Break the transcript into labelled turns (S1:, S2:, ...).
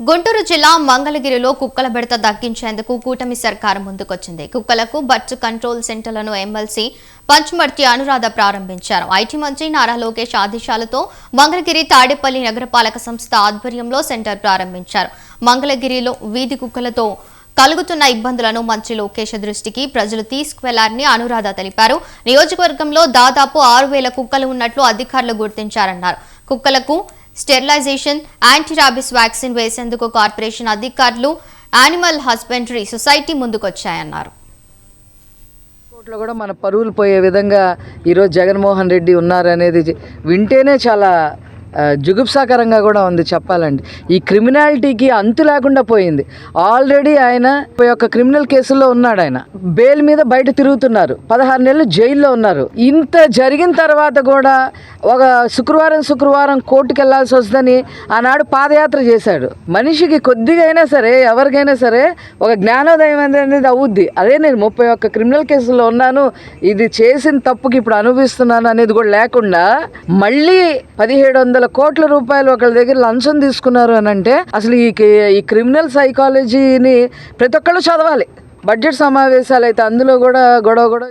S1: గుంటూరు జిల్లా మంగళగిరిలో కుక్కల బెడత తగ్గించేందుకు కూటమి సర్కారు ముందుకొచ్చింది. కుక్కలకు బర్డ్స్ కంట్రోల్ సెంటర్లను ఎమ్మెల్సీ పంచమర్తి అనురాధ ప్రారంభించారు. ఐటీ మంత్రి నారా లోకేష్ ఆదేశాలతో మంగళగిరి తాడేపల్లి నగరపాలక సంస్థ ఆధ్వర్యంలో సెంటర్ ప్రారంభించారు. మంగళగిరిలో వీధి కుక్కలతో కలుగుతున్న ఇబ్బందులను మంత్రి లోకేష్ దృష్టికి ప్రజలు తీసుకువెళ్ళారని అనురాధ తెలిపారు. నియోజకవర్గంలో దాదాపు ఆరు వేల కుక్కలు ఉన్నట్లు అధికారులు గుర్తించారన్నారు. కుక్కలకు స్టెరిలైజేషన్ యాంటీ రాబిస్ వ్యాక్సిన్ వేసేందుకు కార్పొరేషన్ అధికారులు యానిమల్ హస్బెండరీ సొసైటీ ముందుకొచ్చాయన్నారు.
S2: కోట్లో కూడా మన పరువులు పోయే విధంగా ఈరోజు జగన్మోహన్ రెడ్డి ఉన్నారనేది వింటేనే చాలా జుగుప్సాకరంగా కూడా ఉంది చెప్పాలండి ఈ క్రిమినాలిటీకి అంతు లేకుండా పోయింది. ఆల్రెడీ ఆయన ముప్పై ఒక్క క్రిమినల్ కేసుల్లో ఉన్నాడు ఆయన. బెయిల్ మీద బయట తిరుగుతున్నారు. పదహారు నెలలు జైల్లో ఉన్నారు. ఇంత జరిగిన తర్వాత కూడా ఒక శుక్రవారం శుక్రవారం కోర్టుకు వెళ్ళాల్సి వస్తుందని ఆనాడు పాదయాత్ర చేశాడు. మనిషికి కొద్దిగా అయినా సరే ఎవరికైనా సరే ఒక జ్ఞానోదయం అనేది అవుద్ది. అదే నేను ముప్పై ఒక్క క్రిమినల్ కేసుల్లో ఉన్నాను. ఇది చేసిన తప్పుకి ఇప్పుడు అనుభవిస్తున్నాను అనేది కూడా లేకుండా మళ్ళీ పదిహేడు వందల కోట్ల రూపాయలు ఒకళ్ళ దగ్గర లంచం తీసుకున్నారు అని అంటే అసలు ఈ ఈ క్రిమినల్ సైకాలజీని ప్రతి ఒక్కళ్ళు చదవాలి. బడ్జెట్ సమావేశాలు అయితే అందులో కూడా గొడవ గొడవ